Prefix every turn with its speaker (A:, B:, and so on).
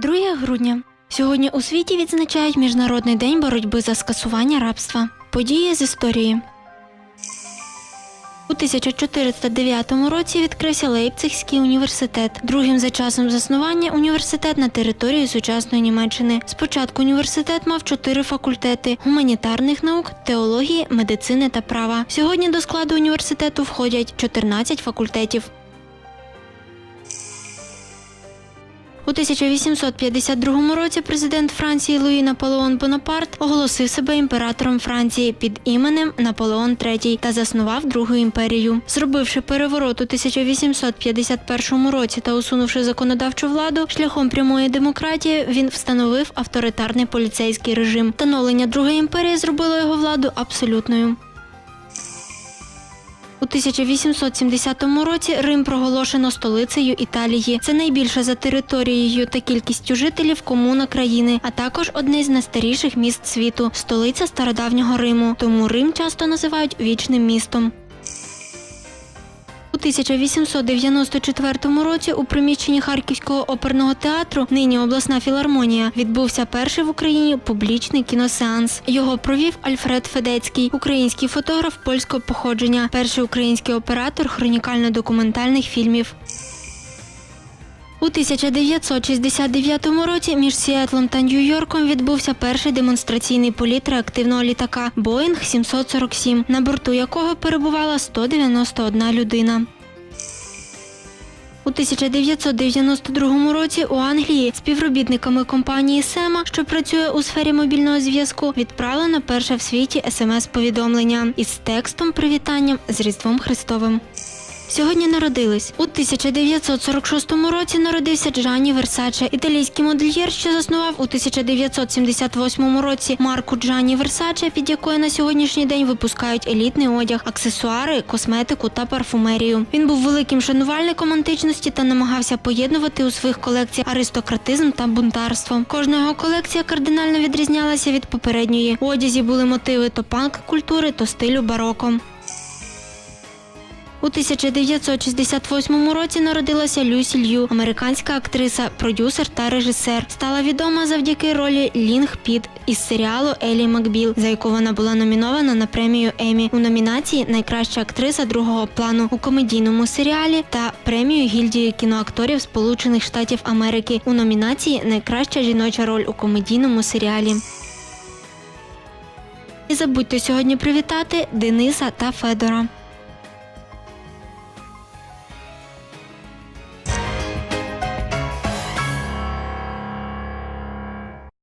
A: 2 грудня. Сьогодні у світі відзначають Міжнародний день боротьби за скасування рабства. Події з історії. У 1409 році відкрився Лейпцигський університет. Другим за часом заснування університет на території сучасної Німеччини. Спочатку університет мав чотири факультети: гуманітарних наук, теології, медицини та права. Сьогодні до складу університету входять 14 факультетів. У 1852 році президент Франції Луї Наполеон Бонапарт оголосив себе імператором Франції під іменем Наполеон III та заснував Другу імперію. Зробивши переворот у 1851 році та усунувши законодавчу владу шляхом прямої демократії, він встановив авторитарний поліцейський режим. Встановлення Другої імперії зробило його владу абсолютною. У 1870 році Рим проголошено столицею Італії. Це найбільша за територією та кількістю жителів комуна країни, а також одне з найстаріших міст світу столиця стародавнього Риму. Тому Рим часто називають вічним містом. У 1894 році у приміщенні Харківського оперного театру, нині обласна філармонія, відбувся перший в Україні публічний кіносеанс. Його провів Альфред Федецький, український фотограф польського походження, перший український оператор хронікально-документальних фільмів. У 1969 році між Сіетлом та Нью-Йорком відбувся перший демонстраційний політ реактивного літака Боїнг 747, на борту якого перебувала 191 людина. У 1992 році у Англії співробітниками компанії Сема, що працює у сфері мобільного зв'язку, відправлено перше в світі смс-повідомлення із текстом привітанням з Різдвом Христовим. Сьогодні народились у 1946 році. Народився Джанні Версаче, італійський модельєр, що заснував у 1978 році марку Джанні Версаче, під якою на сьогоднішній день випускають елітний одяг, аксесуари, косметику та парфумерію. Він був великим шанувальником античності та намагався поєднувати у своїх колекціях аристократизм та бунтарство. Кожна його колекція кардинально відрізнялася від попередньої. У одязі були мотиви то панк-культури, то стилю бароко. У 1968 році народилася Люсі Лью, американська актриса, продюсер та режисер. Стала відома завдяки ролі Лінг Піт із серіалу Елі Макбіл, за яку вона була номінована на премію Емі у номінації Найкраща актриса другого плану у комедійному серіалі та премію гільдії кіноакторів Сполучених Штатів Америки у номінації Найкраща жіноча роль у комедійному серіалі. І забудьте сьогодні привітати Дениса та Федора.